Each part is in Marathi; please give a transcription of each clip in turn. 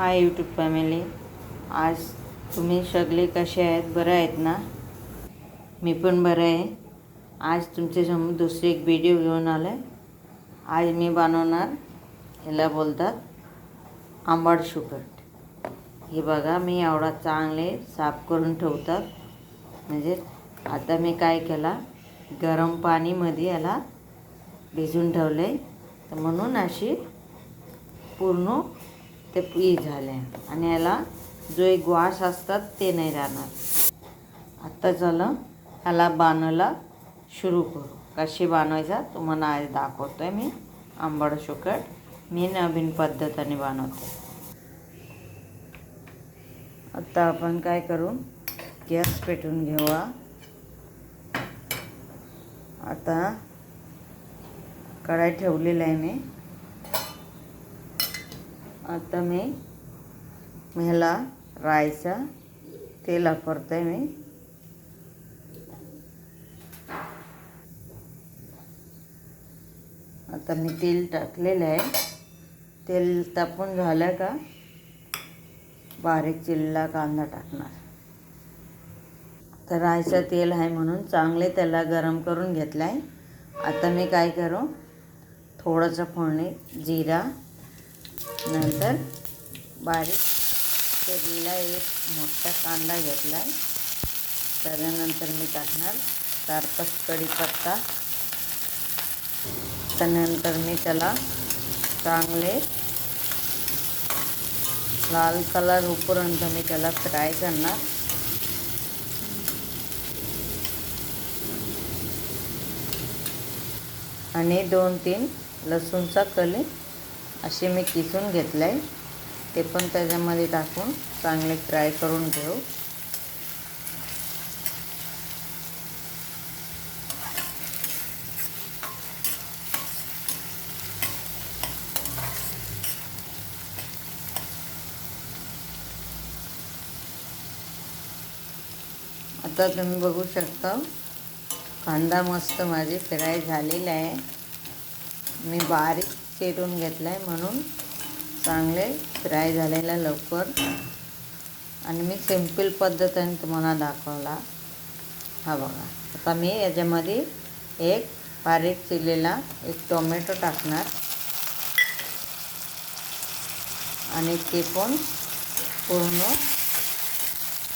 हाय यूट्यूब फॅमिली आज तुम्ही सगळे कसे आहेत? बरं आहेत ना? मी पण बरं आहे. आज तुमच्यासमोर दुसरी एक व्हिडिओ घेऊन आलो आहे आज मी बनवणार ह्याला बोलतात आंबाड सुकट हे बघा मी एवढा चांगले साफ करून ठेवतात. म्हणजे आता मी काय केला गरम पाणीमध्ये याला भिजून ठेवले तर म्हणून अशी पूर्ण ते पी झाले. आणि याला जो एक वास असतात ते नाही राहणार. आत्ता चला ह्याला बाणायला सुरू करू. कशी बनवायचा तुम्हाला आज दाखवतो आहे मी. आंबड शुकट. मी नवीन पद्धतीने बनवते आत्ता आपण काय करू? गॅस पेटून घेऊया आता कढाई ठेवलेला आहे मी. आता मी ह्याला रायचा तेल वापरतो आहे मी. आता मी तेल टाकलेलं आहे. तेल तापून झालं का बारीक चिल्ला कांदा टाकणार. तर रायचं तेल आहे म्हणून चांगले त्याला गरम करून घेतलं आहे आता मी काय करू थोडंसं फोडणी जिरा नंतर बारीक चिरलेला एक मोठा कांदा घेतला आहे त्याच्यानंतर मी टाकणार चार पाच कढीपत्ता त्यानंतर मी त्याला चांगले लाल कलर उपपर्यंत मी त्याला फ्राय करणार. आणि दोन तीन लसूणचा कली असे मी किसून घेतलं आहे ते पण त्याच्यामध्ये टाकून चांगले फ्राय करून घेऊ. आता तुम्ही बघू शकता कांदा मस्त माझी फ्राय झालेला आहे. मी बारीक चिरून घेतला आहे म्हणून चांगले फ्राय झालेला लवकर. आणि मी सिंपल पद्धतीने तुम्हाला दाखवला. हा बघा. आता मी याच्यामध्ये एक बारीक चिरलेला एक टोमॅटो टाकणार. आणि ते पण पूर्ण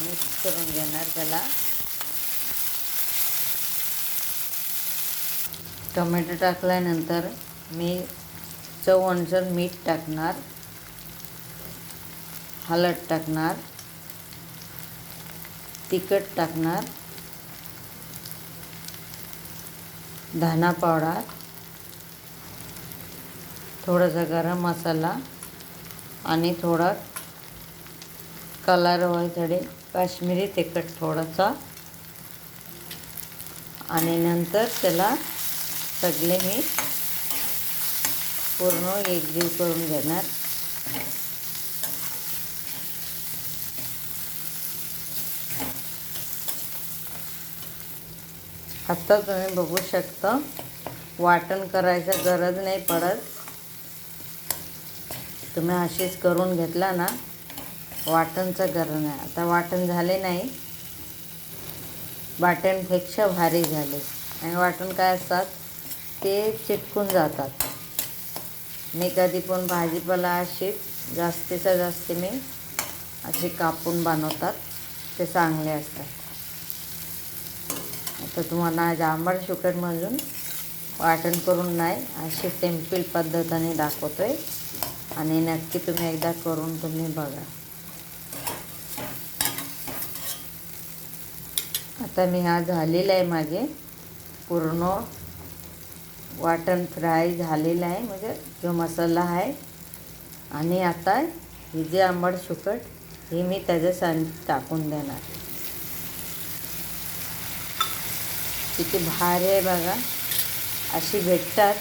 मिक्स करून घेणार त्याला. टोमॅटो टाकल्यानंतर मी चव अनुसार मीठ टाकणार हळद टाकणार तिखट टाकणार धना पावडर थोडासा गरम मसाला आणि थोडा कलर वगैरे काश्मीरी तिखट थोडासा. आणि नंतर त्याला सगळे मी पूर्ण एकजीव करून घेणार. आत्ता तुम्ही बघू शकता वाटण करायचं गरज नाही पडत. तुम्ही अशीच करून घेतला ना वाटणचं गरज नाही. आता वाटण झाले नाही. वाटणपेक्षा भारी झाले. आणि वाटण काय असतात? ते चिटकून जातात. मी कधी पण भाजीपाला अशी जास्तीचा जास्त मी असे कापून बनवतात. ते चांगले असतात. आता तुम्हाला आज आंबट वाटण करून नाही अशी सिंपल पद्धतीने दाखवतो आहे आणि नक्की तुम्ही एकदा करून तुम्ही बघा. आता मी हा झालेला आहे माझे पूर्ण वाटण फ्राय झालेलं आहे म्हणजे जो मसाला आहे. आणि आता हे जे आंबट सुकट हे मी त्याच्या सांग टाकून देणार. किती भारी आहे बघा. अशी भेटतात.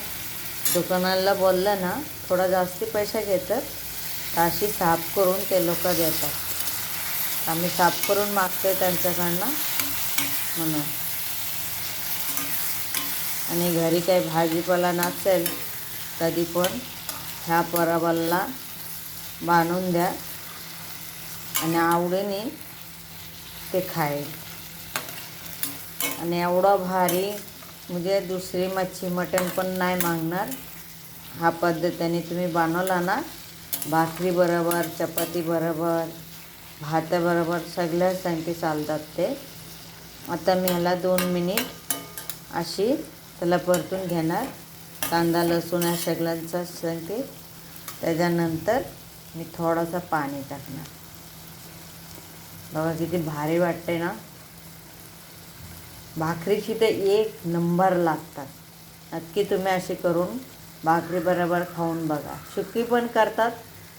दुकानाला बोललं ना थोडा जास्ती पैसे घेतात तर अशी साफ करून ते लोक देतात. आम्ही साफ करून मागतो आहे त्यांच्याकडनं म्हणून. आणि घरी काही भाजीपाला नसेल कधी पण ह्या परवाला बांधून द्या आणि आवडीने ते खाईल. आणि एवढं भारी म्हणजे दुसरी मच्छी मटण पण नाही मागणार. हा पद्धतीने तुम्ही बनवला ना भाकरी बरोबर चपाती बरोबर भाताबरोबर सगळ्याच सांगते चालतात ते. आता मी ह्याला दोन मिनिट अशी त्याला परतून घेणार. कांदा लसूण या सगळ्यांचा सांगते त्याच्यानंतर मी थोडासा पाणी टाकणार. बघा किती भारी वाटते ना? भाकरीची तर एक नंबर लागतात. नक्की तुम्ही अशी करून भाकरी बरोबर खाऊन बघा. सुकी पण करतात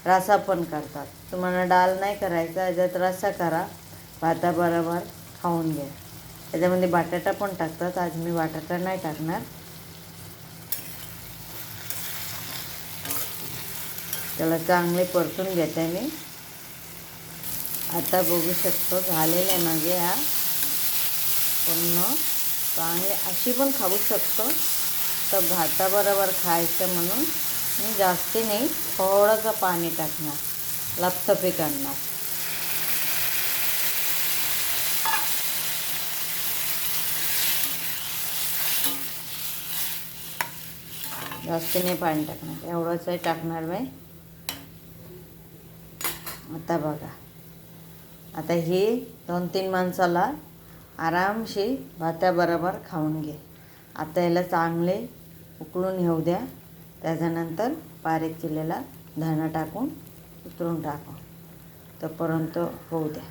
रसा पण करतात. तुम्हाला डाळ नाही करायचा याच्यात रसा करा. भाताबरोबर खाऊन घ्या. त्याच्यामध्ये बटाटा पण टाकतात. आज मी बटाटा नाही टाकणार. त्याला चांगले परतून घेते मी. आता बघू शकतो झालेलं आहे माझे ह्या पूर्ण चांगले अशी पण खाऊ शकतो. तर भाताबरोबर खायचं म्हणून मी जास्ती नाही थोडंसं पाणी टाकणार. लपतपी करणार जास्त नाही पाणी टाकणार. एवढंच टाकणार बाई. आता बघा. आता ही दोन तीन माणसाला आरामशी भाताबरोबर खाऊन घे. आता याला चांगले उकळून घेऊ द्या. त्याच्यानंतर बारीक केलेला धणा टाकून उतरून टाकू. तोपर्यंत होऊ द्या.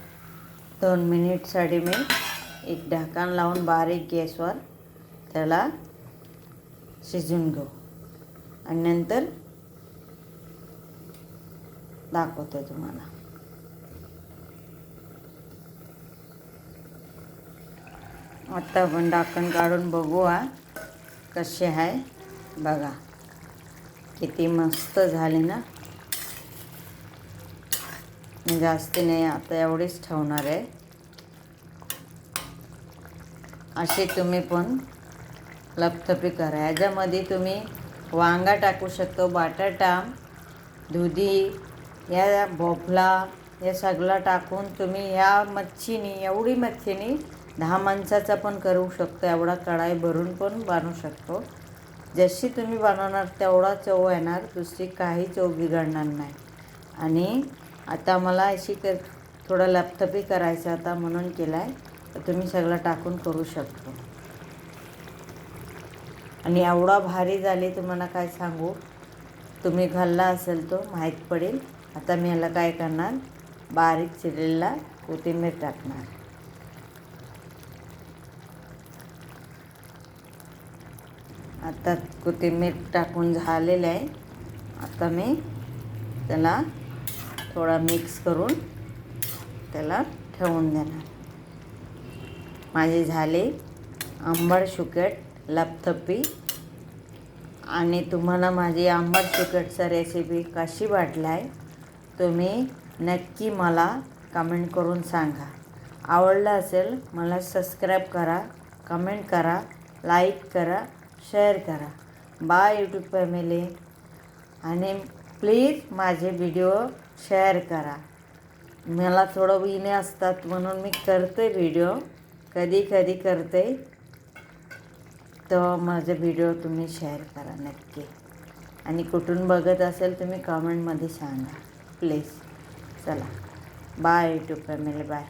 दोन मिनिटसाठी मी एक ढाकण लावून बारीक गॅसवर त्याला शिजून घेऊ. आणि नंतर दाखवतोय तुम्हाला. आता आपण डाकण काढून बघू हा कसे आहे. बघा किती मस्त झाली ना. मी जास्ती नाही आता एवढीच ठेवणार आहे. अशी तुम्ही पण लपथपी करा. याच्यामध्ये तुम्ही वांगा टाकू शकतो बटाटा दुधी या भोपळा या सगळं टाकून तुम्ही ह्या मच्छीनी एवढी मच्छीनी दहा माणसाचा पण करू शकतो एवढा कढाई भरून पण बनवू शकतो. जशी तुम्ही बनवणार तेवढा चव येणार दुसरी काही चव बिघडणार नाही. आणि आता मला अशी कर थोडं लपथपी करायचं आता म्हणून केला आहे तर तुम्ही सगळं टाकून करू शकतो. आणि एवढा भारी झाली तुम्हाला काय सांगू? तुम्ही घालला असेल तो माहीत पडेल. आता मी ह्याला काय करणार? बारीक चिरलेला कोथिंबीर टाकणार. आता कोथिंबीर टाकून झालेलं आहे. आता मी त्याला थोडा मिक्स करून त्याला ठेवून देणार. माझे झाले आंबट शुकेट. लपथपी आणि तुम्हाला माझी आंबट तिकटचा रेसिपी कशी वाटला आहे तुम्ही नक्की मला कमेंट करून सांगा. आवडलं असेल मला सबस्क्राईब करा कमेंट करा लाईक करा शेअर करा. बाय यूट्यूब फॅमिली आणि प्लीज माझे व्हिडिओ शेअर करा. मला थोडं विणे असतात म्हणून मी करते व्हिडिओ कधी कधी करते. तर माझा व्हिडिओ तुम्ही शेअर करा नक्की. आणि कुठून बघत असेल तुम्ही कमेंटमध्ये सांगा. प्लीज चला. Bye YouTube family bye